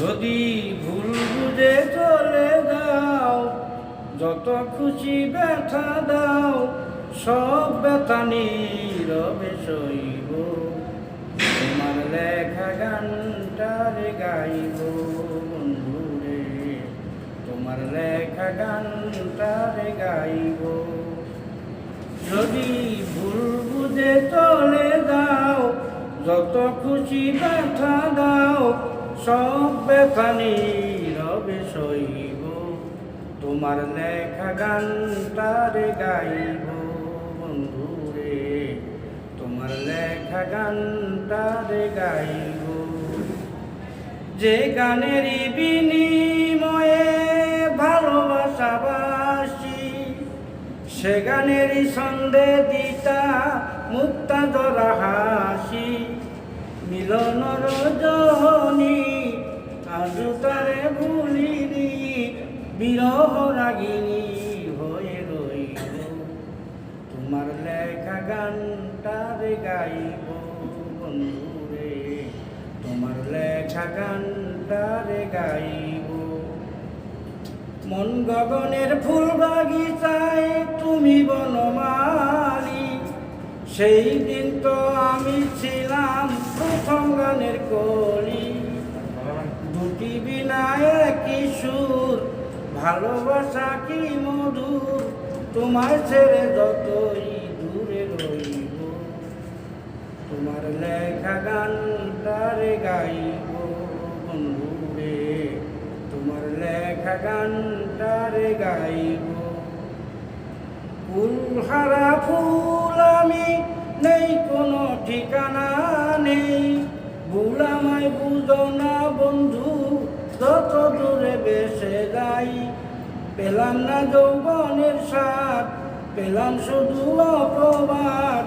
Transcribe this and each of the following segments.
যদি ভুল বুঝে চলে দাও যত খুশি ব্যথা দাও, সব ব্যথা নীরবে সইব। তোমার লেখা গানটারে গাইব বন্ধুরে, তোমার লেখা গানটারে গাইব। যদি ভুল বুঝে চলে দাও যত খুশি ব্যথা দাও সব ব্যথা নীরবে সইব তোমার লেখা গানটারে গাইব বন্ধুরে। তোমার লেখা গানটারে গাইব। যে গানেরই বিনিময়ে ভালোবাসাবাসি, সে গানেরই সন্দে দিতা মুক্তা জরা হাসি। মিলন বিরহ রাগিনী হয়ে রইব। তোমার লেখা গানটারে গাইব বন্ধুরে। তোমার লেখা গানটারে গাইব। মন গগনের ফুল বাগিচায় তুমি বনমালী। সেই দিন তো আমি ছিলাম প্রথম গানের কলি। ভালোবাসা কি মধুর? তোমার ছেড়ে যতই দূরে রইব। তোমার লেখা গানটারে গাইব বন্ধুরে তোমার লেখা গানটারে গাইব। ফুলহারা ফুল আমি নেই, কোনো ঠিকানা নেই। বুলামায় বুঝো না বন্ধু যত দূরে বেসে যাই, পেলাম না যৌবনের স্বাদ, পেলাম শুধু অপবাদ,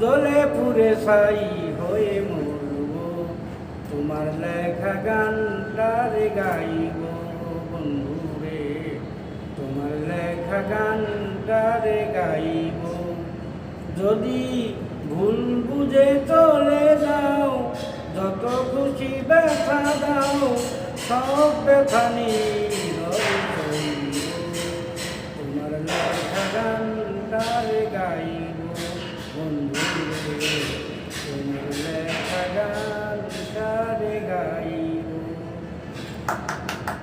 জলে পুরে ছাই হয়ে মরব। তোমার লেখা গানটারে গাইব বন্ধুরে, তোমার লেখা গানটারে গাইব। যদি ভুল বুঝে চলে যাও, যত খুশি ব্যথা সব ব্যথানি তোমার লাঠা গান গাই